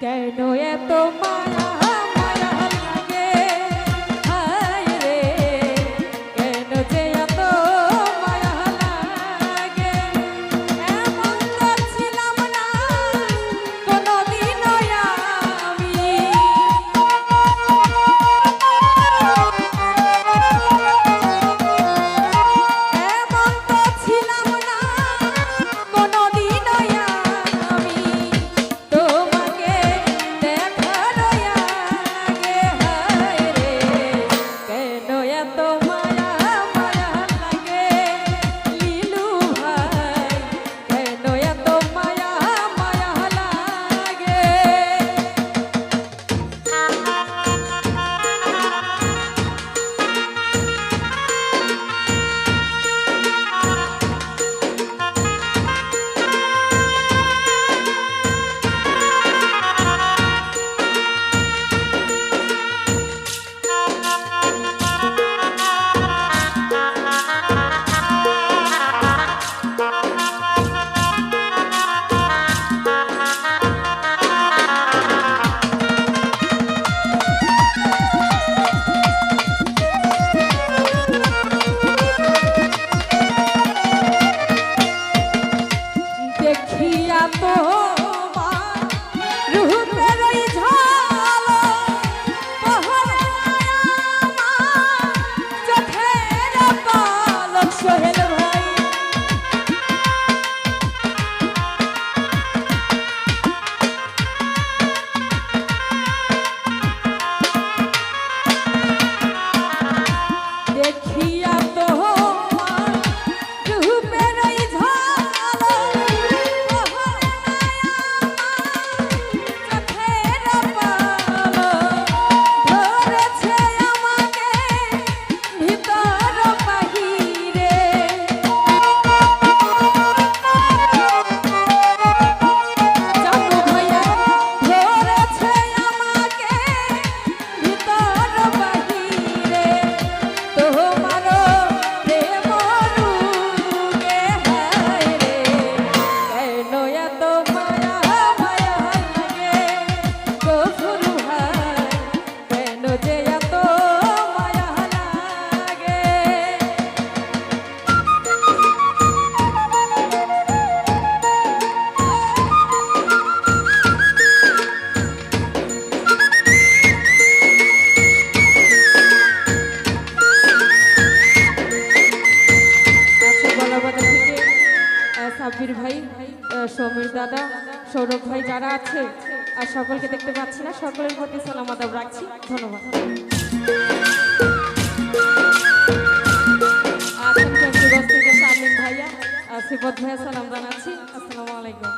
কেন এত মায়া? সৌরভ ভাই যারা আছে, আর সকলকে দেখতে পাচ্ছি না, সকলের প্রতি সালাম আদাব রাখছি। ধন্যবাদ। ভাইয়া ভাইয়া সালাম জানাচ্ছি। আসসালামু আলাইকুম।